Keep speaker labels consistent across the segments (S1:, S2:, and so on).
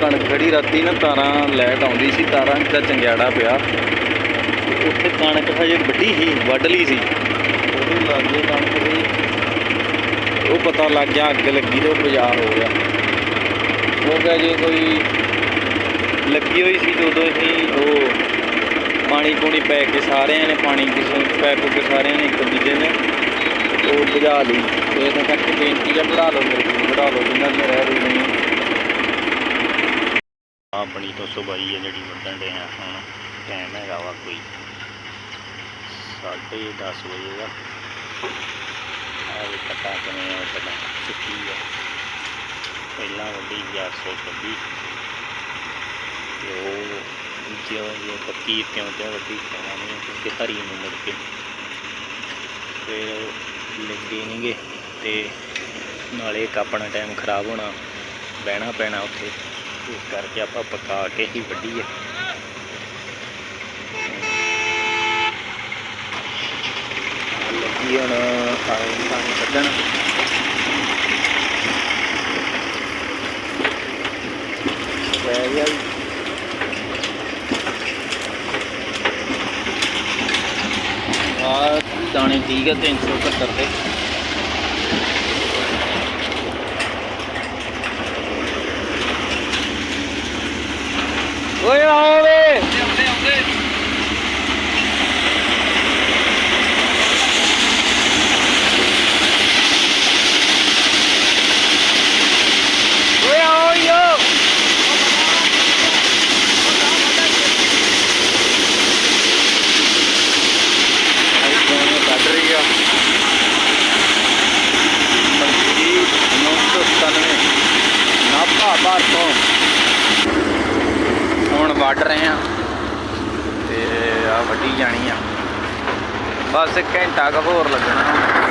S1: ਕਣਕ ਖੜੀ ਰਾਤੀ ਨਾ ਤਾਰਾਂ ਲਾਈਟ ਆਉਂਦੀ ਸੀ, ਤਾਰਾਂ ਦਾ ਚੰਗਿਆੜਾ ਪਿਆ। ਉੱਥੇ ਕਣਕ ਹਜੇ ਵੱਡੀ ਸੀ, ਵੱਢ ਲਈ ਸੀ। ਉਹਦੇ ਲਾਗੇ ਕਣਕ ਦੇ ਉਹ ਪਤਾ ਲੱਗ ਗਿਆ, ਅੱਗ ਲੱਗੀ ਤੇ ਉਹ ਬਾਜ਼ਾਰ ਹੋ ਗਿਆ। ਉਹ ਕਿਹਾ ਜੇ ਕੋਈ ਲੱਗੀ ਹੋਈ ਸੀ ਤੇ ਉਦੋਂ ਅਸੀਂ ਉਹ ਪਾਣੀ ਪੂਣੀ ਪੈ ਕੇ ਸਾਰਿਆਂ ਨੇ, ਪਾਣੀ ਕਿਸੇ ਪੈ ਪੂ ਕੇ ਸਾਰਿਆਂ ਨੇ ਇੱਕ ਦੂਜੇ ਨੇ, ਉਹ ਬੁਝਾ ਲਈ। ਤੇ ਇਹਨਾਂ ਕਰਕੇ ਬੇਨਤੀ ਆ ਬੜਾ ਲਓ ਮੇਰੇ ਕੋਲ ਲਓ, ਜਿੰਨਾ ਚਿਰ ਰਹਿ ਰਹੀ ਨਹੀਂ ਆਪਣੀ ਤੋਂ ਸੁਬਾਈ ਹੈ ਜਿਹੜੀ ਵੱਢਣ ਦੇ ਆ। ਹੁਣ ਟਾਈਮ ਹੈਗਾ ਵਾ ਕੋਈ 10:30 ਵਜੇ ਦਾ। ਆ ਵੀ ਪਤਾ ਕਿਵੇਂ ਆ ਪਤਾ ਚੁੱਕੀ ਆ। ਪਹਿਲਾਂ ਵੱਡੀ 826 ਤੇ ਉਹ ਜਿਉਂ ਜਿਉਂ ਪੱਕੀ ਤਿਉਂ ਤਿਉਂ ਵੱਡੀ ਪਾਉਣੀ ਕਿਉਂਕਿ ਹਰੀ ਨੂੰ ਮੁੜ ਕੇ। ਫਿਰ ਲੱਗੇ ਨਹੀਂਗੇ ਤੇ ਨਾਲੇ ਇੱਕ ਆਪਣਾ ਟਾਈਮ ਖਰਾਬ ਹੋਣਾ, ਬਹਿਣਾ ਪੈਣਾ ਉੱਥੇ। ਇਸ ਕਰਕੇ ਆਪਾਂ ਪਕਾ ਕੇ ਹੀ ਵੱਢੀਏ। ਲੱਗੀ ਹੁਣ ਪਾਣੀ ਪਾਣੀ ਕੱਢਣ। ਰਹਿ ਗਿਆ ਜੀ। ਦਾਣੇ ਠੀਕ ਹੈ 370 ਤੇ ਓਏ ਆਓ ਵੇ ਓਏ ਆਓ ਯੋ ਕੱਢ ਰਹੀ ਆ ਮਨਜੀਤ 997 ਨਾਪਾ ਬਾਹਰ ਤੋਂ ਹੁਣ ਵੱਢ ਰਹੇ ਆ ਤੇ ਆ ਵੱਢੀ ਜਾਣੀ ਆ। ਬਸ ਇੱਕ ਘੰਟਾ ਕੁ ਹੋਰ ਲੱਗਣਾ।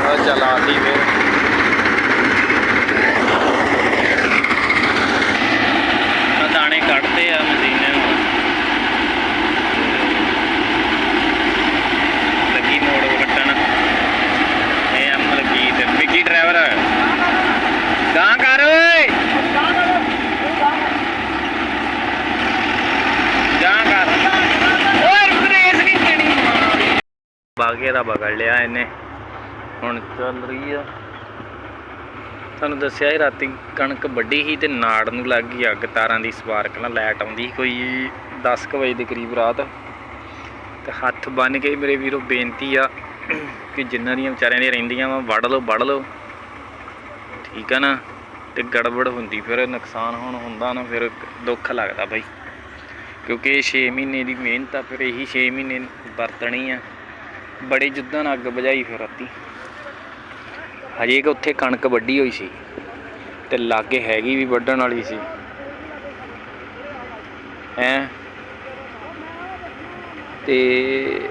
S1: ਆ ਚਲਾਤੀ ਫਿਰ ਆਹ ਦਾਣੇ ਕੱਢਦੇ ਆ ਮਸ਼ੀਨ ਹੁਣ ਲੱਗੀ ਮੋੜ ਕੱਟਣ ਇਹ ਆ ਮਲਕੀਤ ਵਿੱਕੀ ਡਰਾਈਵਰ ਗਾਂ ਕਰ ਓਏ ਗਾਂ ਕਰ ਓਏ ਬ੍ਰੇਸ ਨਹੀਂ ਚੜੀ ਘੇਰਾ ਬਗੜ ਲਿਆ ਇਹਨੇ। ਹੁਣ ਚੱਲ ਰਹੀ ਆ। ਤੁਹਾਨੂੰ ਦੱਸਿਆ ਸੀ ਰਾਤੀ ਕਣਕ ਵੱਡੀ ਸੀ ਤੇ ਨਾੜ ਨੂੰ ਲੱਗ ਗਈ ਅੱਗ, ਤਾਰਾਂ ਦੀ ਸਪਾਰਕ ਨਾਲ ਲਾਈਟ ਆਉਂਦੀ ਸੀ ਕੋਈ 10 ਕੁ ਵਜੇ ਦੇ ਕਰੀਬ ਰਾਤ। ਤੇ ਹੱਥ ਬੰਨ ਕੇ ਮੇਰੇ ਵੀਰੋ ਬੇਨਤੀ ਆ ਕਿ ਜਿਨ੍ਹਾਂ ਦੀਆਂ ਵਿਚਾਰਿਆਂ ਦੀਆਂ ਰਹਿੰਦੀਆਂ ਵਾ ਵੜ ਲਓ ਵੜ ਲਓ। ਠੀਕ ਆ ਨਾ? ਤੇ ਗੜਬੜ ਹੁੰਦੀ ਫਿਰ, ਨੁਕਸਾਨ ਹੁਣ ਹੁੰਦਾ ਨਾ ਫਿਰ ਦੁੱਖ ਲੱਗਦਾ ਬਾਈ। ਕਿਉਂਕਿ ਇਹ 6 ਮਹੀਨੇ ਦੀ ਮਿਹਨਤ ਆ, ਫਿਰ ਇਹੀ 6 ਮਹੀਨੇ ਵਰਤਣੀ ਆ। ਬੜੇ ਜੁੱਦਾਂ ਨਾਲ ਅੱਗ ਬੁਝਾਈ ਫਿਰ ਰਾਤੀ। ਹਜੇ ਕਿ ਉੱਥੇ ਕਣਕ ਵੱਢੀ ਹੋਈ ਸੀ ਤੇ ਲਾਗੇ ਹੈਗੀ ਵੀ ਵੱਢਣ ਵਾਲੀ ਸੀ। ਹੈਂ? ਤੇ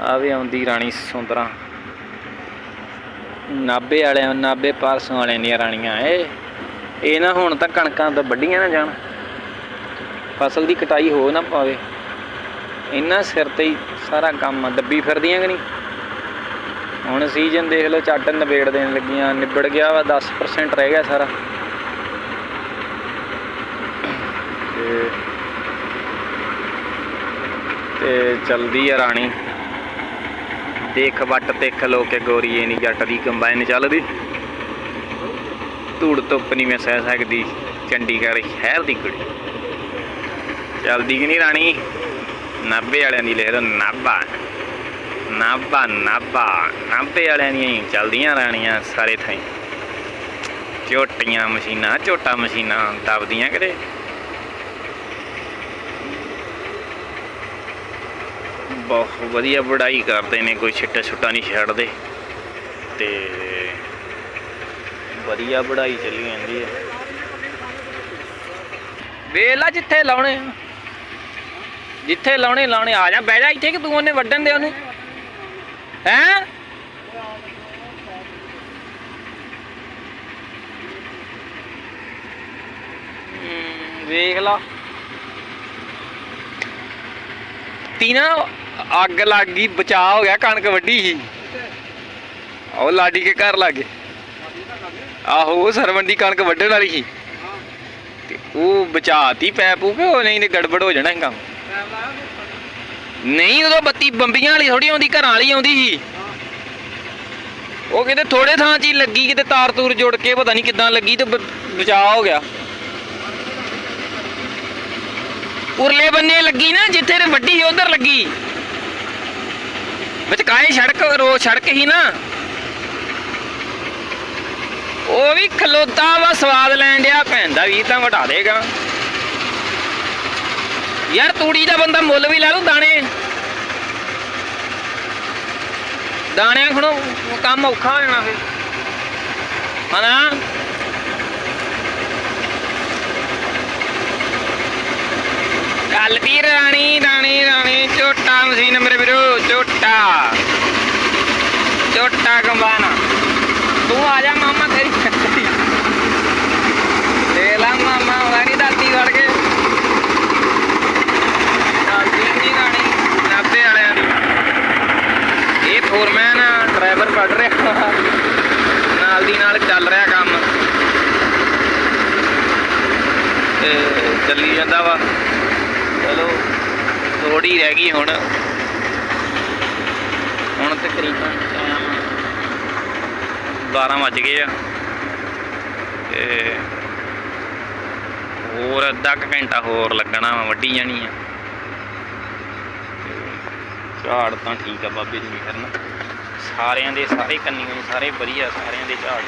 S1: ਆ ਆਉਂਦੀ ਰਾਣੀ ਸੁੰਦਰਾ। ਨਾਬੇ ਵਾਲਿਆਂ ਨਾਬੇ ਪਾਰਸੋਂ ਵਾਲਿਆਂ ਦੀਆਂ ਰਾਣੀਆਂ ਏ ਇਹ ਨਾ ਹੁਣ ਤਾਂ ਕਣਕਾਂ ਤਾਂ ਵੱਢੀਆਂ ਨਾ ਜਾਣ। ਫਸਲ ਦੀ ਕਟਾਈ ਹੋ ਨਾ ਪਾਵੇ। ਇਹਨਾਂ ਸਿਰ ਤੇ ਹੀ ਸਾਰਾ ਕੰਮ ਦੱਬੀ ਫਿਰਦੀਆਂ ਕਿ ਨਹੀਂ? ਹੁਣ ਸੀਜ਼ਨ ਦੇਖ ਲਓ, ਝੱਟ ਨਿਬੇੜ ਦੇਣ ਲੱਗੀਆਂ, ਨਿਬੜ ਗਿਆ ਵਾ 10% ਰਹਿ ਗਿਆ ਸਾਰਾ। ਤੇ ਤੇ ਚਲਦੀ ਆ ਰਾਣੀ। ਦੇਖ ਵੱਟ ਤੇ ਖਲੋ ਕੇ ਗੋਰੀਏ ਨਹੀਂ ਜੱਟ ਦੀ ਕੰਬਾਈਨ ਚੱਲਦੀ। ਧੂੜ ਧੁੱਪ ਨਹੀਂ ਮੈਂ ਸਹਿ ਸਕਦੀ, ਚੰਡੀਗੜ੍ਹ ਸ਼ਹਿਰ ਦੀ ਕੁੜੀ। ਚੱਲਦੀ ਕਿ ਨਹੀਂ ਰਾਣੀ? ਨਾਭੇ ਵਾਲਿਆਂ ਦੀ ਲਿਖ ਦੋ ਨਾਭਾ ਨਾਭਾ ਨਾਭਾ, ਨਾਭੇ ਵਾਲਿਆਂ ਦੀਆਂ ਹੀ ਚੱਲਦੀਆਂ ਰਾਣੀਆਂ ਸਾਰੇ ਥਾਈ। ਝੋਟੀਆਂ ਮਸ਼ੀਨਾਂ ਝੋਟਾ ਮਸ਼ੀਨਾਂ ਦਬਦੀਆਂ ਕਿਤੇ। ਬਹੁਤ ਵਧੀਆ ਵਢਾਈ ਕਰਦੇ ਨੇ, ਕੋਈ ਛਿੱਟਾ ਛੁੱਟਾ ਨਹੀਂ ਛੱਡਦੇ। ਤੇ ਵਧੀਆ ਵਢਾਈ ਚੱਲੀ ਜਾਂਦੀ ਹੈ। ਵੇਲਾ ਜਿੱਥੇ ਲਾਉਣੇ ਜਿੱਥੇ ਲਾਉਣੇ ਲਾਉਣੇ। ਆ ਜਾ, ਬਹਿ ਜਾ ਇੱਥੇ ਕਿ ਤੂੰ ਉਹਨੇ ਵੱਢਣ ਦੇ ਉਹਨੂੰ? ਹੈਂ? ਵੇਖ ਲਾ। ਤੀਨਾ, ਅੱਗ ਲੱਗ ਗਈ ਬਚਾ ਹੋ ਗਿਆ, ਕਣਕ ਵੱਢੀ ਸੀ। ਉਹ ਲਾਡੀ ਕੇ ਘਰ ਲਾਗੇ। ਆਹੋ, ਉਹ ਸਰਵਣ ਦੀ ਕਣਕ ਵੱਢਣ ਵਾਲੀ ਸੀ। ਤੇ ਉਹ ਬਚਾਤੀ ਪੈਪ ਉਹ ਕਿ, ਉਹ ਨਹੀਂ ਤੇ ਗੜਬੜ ਹੋ ਜਾਣਾ ਇਹ ਕੰਮ। ਨਹੀਂ, ਉਦੋਂ ਬੱਤੀ ਬੰਬੀਆਂ ਵਾਲੀ ਥੋੜੀ ਆਉਂਦੀ, ਘਰਾਂ ਵਾਲੀ ਆਉਂਦੀ ਸੀ। ਉਹ ਕਿਤੇ ਥੋੜੇ ਥਾਂ 'ਚ ਹੀ ਲੱਗੀ, ਕਿਤੇ ਤਾਰ ਤੂਰ ਜੁੜ ਕੇ, ਪਤਾ ਨਹੀਂ ਕਿੱਦਾਂ ਲੱਗੀ ਤੇ ਬ- ਬਚਾਅ ਹੋ ਗਿਆ। ਉਰਲੇ ਬੰਨੇ ਲੱਗੀ ਨਾ, ਜਿੱਥੇ ਤੇ ਵੱਡੀ ਉਧਰ ਲੱਗੀ। ਵਿਚਕਾਏ ਸੜਕ, ਰੋ, ਸੜਕ ਹੀ ਨਾ। ਉਹ ਵੀ ਖਲੋਤਾ ਵਾ, ਸਵਾਦ ਲੈਣ ਡਿਆ, ਭੈਣ ਦਾ ਵੀ ਤਾਂ ਵਟਾ ਦੇਗਾ। ਯਾਰ ਤੂੜੀ ਦਾ ਬੰਦਾ ਮੁੱਲ ਵੀ ਲੈ ਲੂ ਦਾਣੇ। ਦਾਣਿਆਂ ਖਣੋ ਕੰਮ ਔਖਾ ਹੋ ਜਾਣਾ ਫਿਰ। ਹਨਾ? ਚੱਲਦੀ ਰਾਣੀ ਰਾਣੀ ਰਾਣੀ, ਝੋਟਾ ਮਸ਼ੀਨ ਮੇਰੇ ਵੀਰੋ, ਝੋਟਾ। ਝੋਟਾ ਕੰਬਾਨਾ ਤੂੰ ਆ ਜਾ, ਮਾਮਾ ਤੇਰੀ ਦੇ ਲਾ, ਮਾਮਾ ਵਾਰੀ ਦਾਤੀ ਵੜ ਕੇ ਦਾਤੀ ਨਹੀਂ ਰਾਣੀ ਨਾਤੇ ਵਾਲਿਆਂ ਦੀ ਇਹ ਫੋਰਮੈਨ ਡਰਾਈਵਰ ਕੱਢ ਰਿਹਾ। ਨਾਲ ਦੀ ਨਾਲ ਚੱਲ ਰਿਹਾ ਕੰਮ। ਤੇ ਚੱਲੀ ਜਾਂਦਾ ਵਾ। ਚਲੋ ਥੋੜੀ ਰਹਿ ਗਈ ਹੁਣ। ਹੁਣ ਤਕਰੀਬਨ ਟਾਈਮ 12 ਵੱਜ ਗਏ ਆ। ਤੇ ਹੋਰ ਅੱਧਾ ਕੁ ਘੰਟਾ ਹੋਰ ਲੱਗਣਾ ਵਾ, ਵੱਢੀ ਜਾਣੀ ਆ। ਝਾੜ ਤਾਂ ਠੀਕ ਆ ਬਾਬੇ ਦੀ ਮਿਹਰ ਨਾਲ। ਸਾਰਿਆਂ ਦੇ ਸਾਰੇ ਕੰਨੀ ਹੋਏ, ਸਾਰੇ ਵਧੀਆ, ਸਾਰਿਆਂ ਦੇ ਝਾੜ।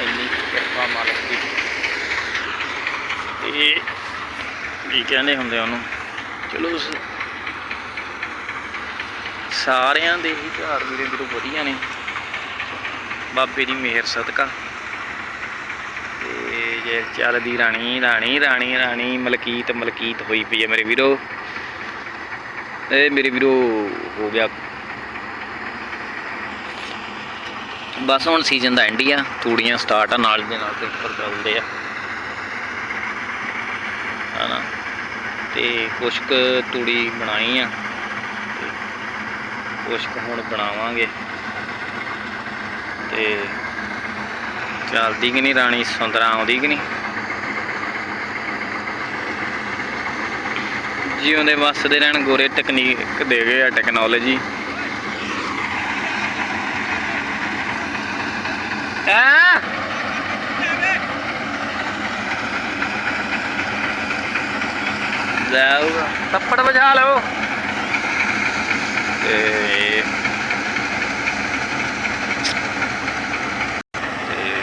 S1: ਇੰਨੀ ਕਿਰਪਾ ਮਾਲਕ ਦੀ। ਤੇ ਕੀ ਕਹਿੰਦੇ ਹੁੰਦੇ ਉਹਨੂੰ? ਚਲੋ ਸਾਰਿਆਂ ਦੇ ਹੀ ਝਾੜ ਵੀਰੇ ਵੀਰੋ ਵਧੀਆ ਨੇ। ਬਾਬੇ ਦੀ ਮਿਹਰ, ਸਦਕਾ। ਤੇ ਜੇ ਚੱਲਦੀ ਰਾਣੀ ਰਾਣੀ ਰਾਣੀ ਰਾਣੀ, ਮਲਕੀਤ ਮਲਕੀਤ ਹੋਈ ਪਈ ਹੈ ਮੇਰੇ ਵੀਰੋ। ਇਹ ਮੇਰੇ ਵੀਰੋ, ਹੋ ਗਿਆ ਬਸ ਹੁਣ ਸੀਜ਼ਨ ਦਾ ਐਂਡ ਹੀ ਆ, ਤੂੜੀਆਂ ਸਟਾਰਟ ਆ, ਨਾਲ ਦੇ ਨਾਲ ਤੇ ਉੱਪਰ ਚੱਲਦੇ ਆ। ਹਨਾ? ਤੇ ਕੁਛ ਕੁ ਤੂੜੀ ਬਣਾਈ ਆ। ਤੇ ਕੁਛ ਕੁ ਹੁਣ ਬਣਾਵਾਂਗੇ। ਤੇ ਚੱਲਦੀ ਕਿ ਨਹੀਂ ਰਾਣੀ? ਸੁੰਦਰਾ ਆਉਂਦੀ ਕਿ ਨਹੀਂ? ਜਿਉਂਦੇ ਵਸਦੇ ਰਹਿਣ, ਗੋਰੇ ਟੈਕਨੀਕ ਦੇ ਗਏ ਆ ਟੈਕਨੋਲੋਜੀ ਆ ਜਾਊਗਾ ਥੱਪੜ ਵਜਾ ਲਓ। ਤੇ ਤੇ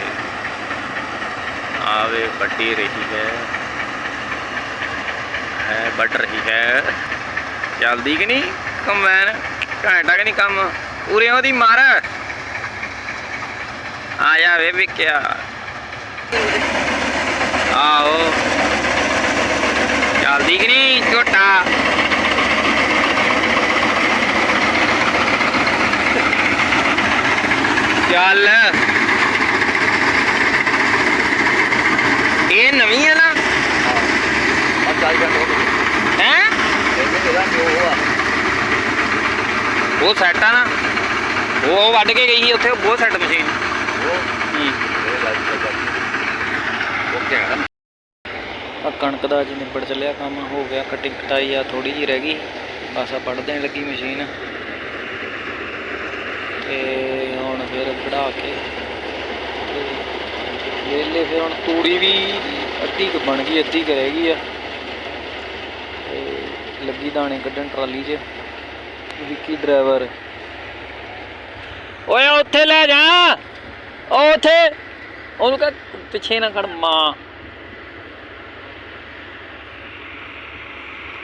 S1: ਆਵੇ ਵੱਡੀ ਰਹੀ ਹੈ। ਹੈ, ਵੱਢ ਰਹੀ ਹੈ। ਚੱਲਦੀ ਕਿ ਨਹੀਂ? ਕੰਬਾਈਨ ਘੰਟਾ ਕਿ ਨਹੀਂ ਕੰਮ? ਪੂਰੇ ਉਹਦੀ ਆਇਆ ਵੇ ਵਿਕਿਆ। ਆਓ ਚੱਲਦੀ ਕਿ ਨਹੀਂ ਝੋਟਾ? ਚੱਲ। ਇਹ ਨਵੀਂ ਹੈ ਨਾ। ਹੈ? ਉਹ ਸੈਟ ਆ ਨਾ। ਉਹ ਵੱਢ ਕੇ ਗਈ ਸੀ, ਉੱਥੇ ਬਹੁਤ ਸੈਟ ਮਸ਼ੀਨ ਆ ਕਣਕ ਦਾ ਅੱਜ ਨਿਬੜ ਚੱਲਿਆ ਕੰਮ, ਹੋ ਗਿਆ ਕਟਿੰਗ ਕਟਾਈ ਆ ਥੋੜੀ ਜੀ ਰਹਿ ਗਈ। ਬਸ ਆ ਵੱਢ ਦੇਣ ਲੱਗੀ ਮਸ਼ੀਨ ਤੇ ਹੁਣ ਫਿਰ ਕਢਾ ਕੇ ਵੇਲੇ ਫਿਰ ਹੁਣ ਤੂੜੀ ਵੀ ਅੱਧੀ ਕੁ ਬਣ ਗਈ, ਅੱਧੀ ਕ ਰਹਿ ਗਈ ਆ। ਤੇ ਲੱਗੀ ਦਾਣੇ ਕੱਢਣ ਟਰਾਲੀ 'ਚ, ਵਿੱਕੀ ਡਰਾਈਵਰ ਓਏ ਉੱਥੇ ਲੈ ਜਾ, ਉੱਥੇ ਉਹਨੂੰ ਕਹ ਪਿੱਛੇ ਨਾ ਖੜ ਮਾਂ।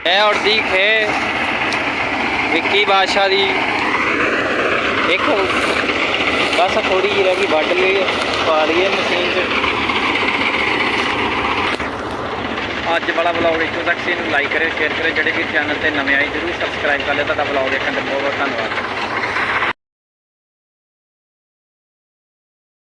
S1: ਐ ਉੜਦੀ ਖੇ ਵਿੱਕੀ ਬਾਦਸ਼ਾਹ ਦੀ ਇੱਕ ਬਸ ਥੋੜੀ ਜਿਹੀ ਰਹਿ ਗਈ, ਵੱਢ ਲਈ, ਪਾ ਲਈਏ ਮਸ਼ੀਨ 'ਚ। ਅੱਜ ਵਾਲਾ ਵਲੌਗ ਇੱਥੋਂ ਤੱਕ ਸੀ, ਇਹਨੂੰ ਲਾਈਕ ਕਰਿਓ ਸ਼ੇਅਰ ਕਰਿਓ, ਜਿਹੜੇ ਵੀ ਚੈਨਲ ਤੇ ਨਵੇਂ ਆਏ, ਜਰੂਰ ਸਬਸਕ੍ਰਾਈਬ ਕਰ ਲਿਓ। ਤੁਹਾਡਾ ਵਲੌਗ ਦੇਖਣ ਦਾ ਬਹੁਤ ਬਹੁਤ ਧੰਨਵਾਦ।